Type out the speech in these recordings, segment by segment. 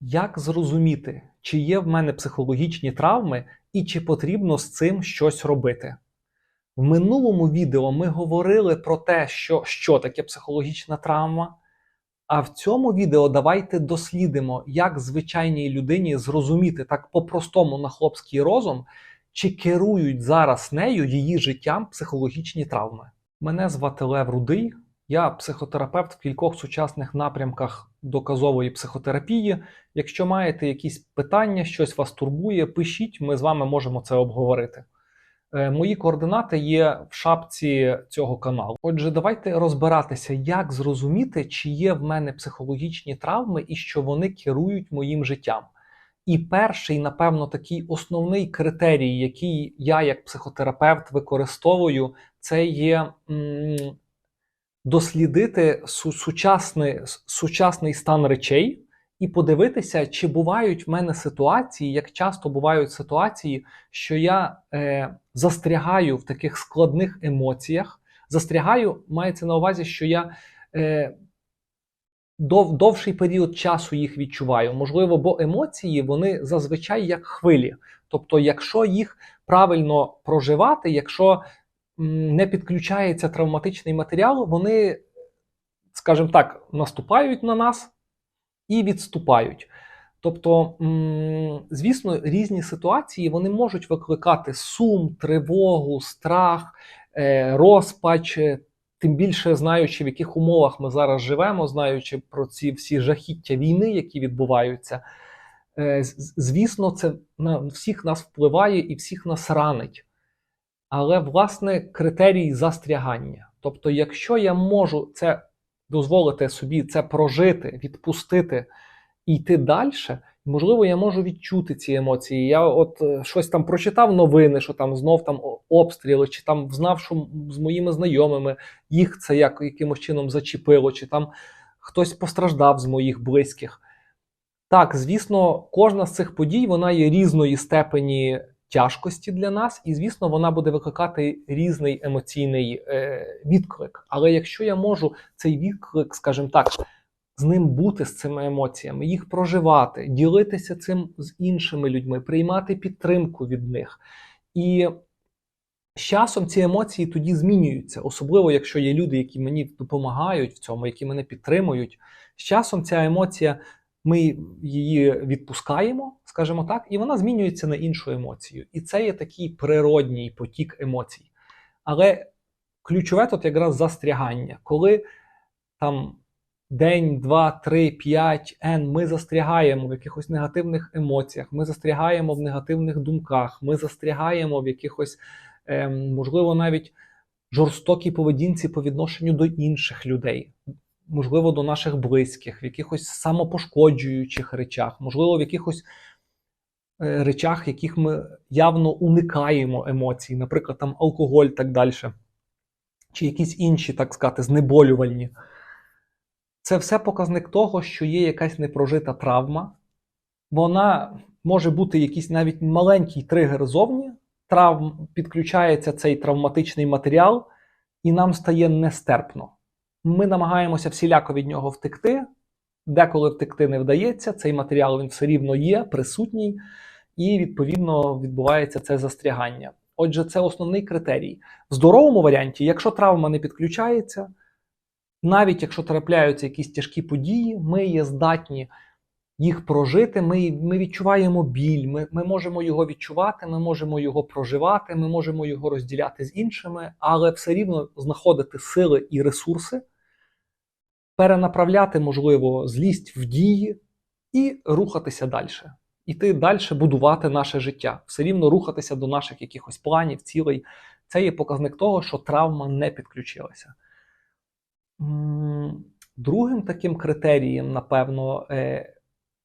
Як зрозуміти, чи є в мене психологічні травми і чи потрібно з цим щось робити? В минулому відео ми говорили про те, що, що таке психологічна травма. А в цьому відео давайте дослідимо, як звичайній людині зрозуміти так по-простому на хлопський розум, чи керують зараз нею її життям психологічні травми. Мене звати Лев Рудий, я психотерапевт в кількох сучасних напрямках доказової психотерапії. Якщо маєте якісь питання, щось вас турбує, пишіть, ми з вами можемо це обговорити. Е, Мої координати є в шапці цього каналу. Отже, давайте розбиратися, як зрозуміти, чи є в мене психологічні травми і що вони керують моїм життям. І перший, напевно, такий основний критерій, який я як психотерапевт використовую, це є м, дослідити су- сучасний, сучасний стан речей і подивитися, чи бувають в мене ситуації, як часто бувають ситуації, що я е, застрягаю в таких складних емоціях. Застрягаю, мається на увазі, що я е, дов, довший період часу їх відчуваю. Можливо, бо емоції вони зазвичай як хвилі. Тобто, якщо їх правильно проживати, якщо не підключається травматичний матеріал, вони, скажімо так, наступають на нас і відступають. Тобто, звісно, різні ситуації вони можуть викликати сум, тривогу, страх, е, розпач, е, тим більше знаючи, в яких умовах ми зараз живемо, знаючи про ці всі жахіття війни, які відбуваються. Е, Звісно, це на всіх нас впливає і всіх нас ранить. Але, власне, критерій застрягання. Тобто, якщо я можу це дозволити собі це прожити, відпустити і йти далі, можливо, я можу відчути ці емоції. Я от е, щось там прочитав новини, що там знов там обстріли, чи там знав, що з моїми знайомими їх це як, якимось чином зачепило, чи там хтось постраждав з моїх близьких. Так, звісно, кожна з цих подій вона є різної степені тяжкості для нас, і звісно, вона буде викликати різний емоційний е, відклик. Але якщо я можу цей відклик, скажімо так, з ним бути з цими емоціями, їх проживати, ділитися цим з іншими людьми, приймати підтримку від них. І з часом ці емоції тоді змінюються, особливо якщо є люди, які мені допомагають в цьому, які мене підтримують. З часом ця емоція, ми її відпускаємо, скажімо так, і вона змінюється на іншу емоцію. І це є такий природній потік емоцій. Але ключове тут якраз застрягання, коли там день, два, три, п'ять, н ми застрягаємо в якихось негативних емоціях, ми застрягаємо в негативних думках, ми застрягаємо в якихось, ем, можливо, навіть жорстокій поведінці по відношенню до інших людей, можливо, до наших близьких, в якихось самопошкоджуючих речах, можливо, в якихось е, речах, яких ми явно уникаємо емоцій, наприклад, там алкоголь так далі, чи якісь інші, так сказати, знеболювальні. Це все показник того, що є якась непрожита травма. Вона може бути якийсь навіть маленький тригер зовні, травм, підключається цей травматичний матеріал, і нам стає нестерпно. Ми намагаємося всіляко від нього втекти. Деколи втекти не вдається, цей матеріал він все рівно є, присутній, і відповідно відбувається це застрягання. Отже, це основний критерій. В здоровому варіанті, якщо травма не підключається, навіть якщо трапляються якісь тяжкі події, ми є здатні їх прожити. Ми, ми відчуваємо біль, ми, ми можемо його відчувати, ми можемо його проживати, ми можемо його розділяти з іншими, але все рівно знаходити сили і ресурси, перенаправляти, можливо, злість в дії і рухатися далі. Іти далі будувати наше життя, все рівно рухатися до наших якихось планів, цілей. Це є показник того, що травма не підключилася. Другим таким критерієм, напевно, е,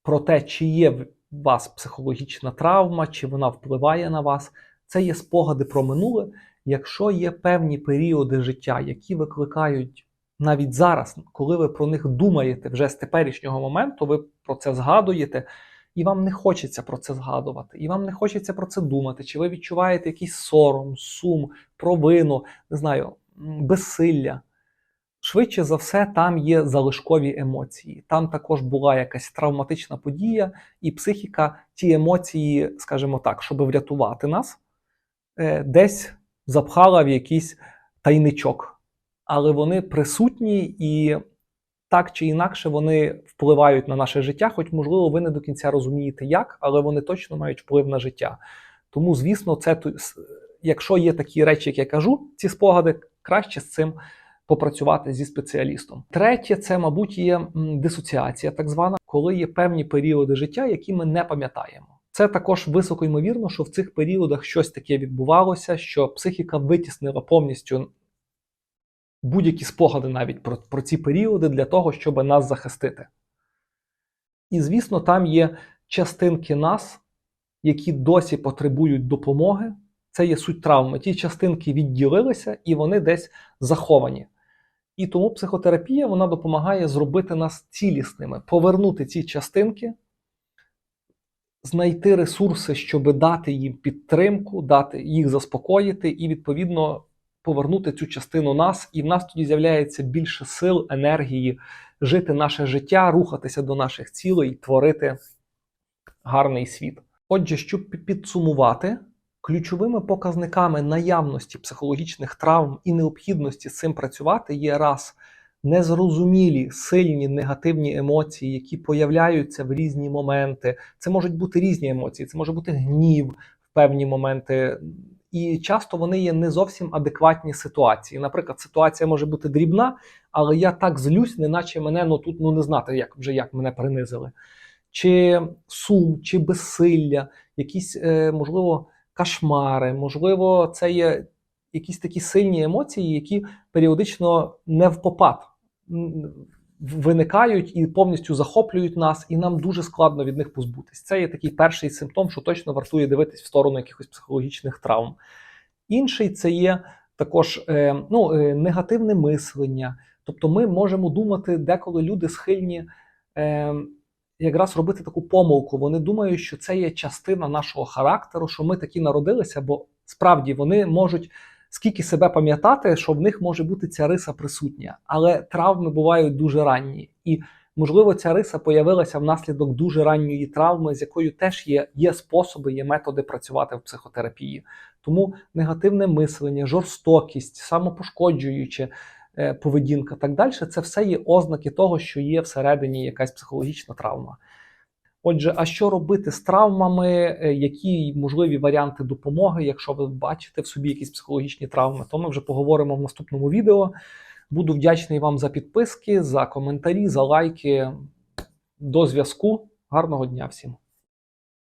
про те, чи є в вас психологічна травма, чи вона впливає на вас, це є спогади про минуле. Якщо є певні періоди життя, які викликають навіть зараз, коли ви про них думаєте вже з теперішнього моменту, ви про це згадуєте, і вам не хочеться про це згадувати, і вам не хочеться про це думати, чи ви відчуваєте якийсь сором, сум, провину, не знаю, безсилля Швидше за все, там є залишкові емоції. Там також була якась травматична подія, і психіка ті емоції, скажімо так, щоб врятувати нас, е, десь запхала в якийсь тайничок. Але вони присутні і так чи інакше вони впливають на наше життя, хоч, можливо, ви не до кінця розумієте як, але вони точно мають вплив на життя. Тому, звісно, це якщо є такі речі, як я кажу, ці спогади, краще з цим попрацювати зі спеціалістом. Третє, це, мабуть, є дисоціація, так звана, коли є певні періоди життя, які ми не пам'ятаємо. Це також високо ймовірно, що в цих періодах щось таке відбувалося, що психіка витіснила повністю будь-які спогади навіть про, про ці періоди для того, щоб нас захистити. І, звісно, там є частинки нас, які досі потребують допомоги. Це є суть травми. Ті частинки відділилися і вони десь заховані. І тому психотерапія вона допомагає зробити нас цілісними, повернути ці частинки, знайти ресурси, щоб дати їм підтримку, дати їх заспокоїти і, відповідно, повернути цю частину нас. І в нас тоді з'являється більше сил, енергії жити наше життя, рухатися до наших цілей, творити гарний світ. Отже, щоб підсумувати, ключовими показниками наявності психологічних травм і необхідності з цим працювати є раз незрозумілі сильні негативні емоції, які появляються в різні моменти. Це можуть бути різні емоції, це може бути гнів в певні моменти. І часто вони є не зовсім адекватні ситуації. Наприклад, ситуація може бути дрібна, але я так злюсь, неначе мене ну тут ну не знати, як вже як мене принизили. Чи сум, чи безсилля, якісь, е, можливо, кошмари, можливо, це є якісь такі сильні емоції, які періодично не в попад виникають і повністю захоплюють нас, і нам дуже складно від них позбутись. Це є такий перший симптом, що точно вартує дивитись в сторону якихось психологічних травм. Інший це є також е, ну, е, негативне мислення. Тобто ми можемо думати, деколи люди схильні е, якраз робити таку помилку. Вони думають, що це є частина нашого характеру, що ми такі народилися, бо справді вони можуть скільки себе пам'ятати, що в них може бути ця риса присутня. Але травми бувають дуже ранні. І, можливо, ця риса появилася внаслідок дуже ранньої травми, з якою теж є, є способи, є методи працювати в психотерапії. Тому негативне мислення, жорстокість, самопошкоджуюче е, поведінка, так далі, це все є ознаки того, що є всередині якась психологічна травма. Отже, а що робити з травмами? е, Які можливі варіанти допомоги, якщо ви бачите в собі якісь психологічні травми, то ми вже поговоримо в наступному відео. Буду вдячний вам за підписки, за коментарі, за лайки. До зв'язку. Гарного дня всім!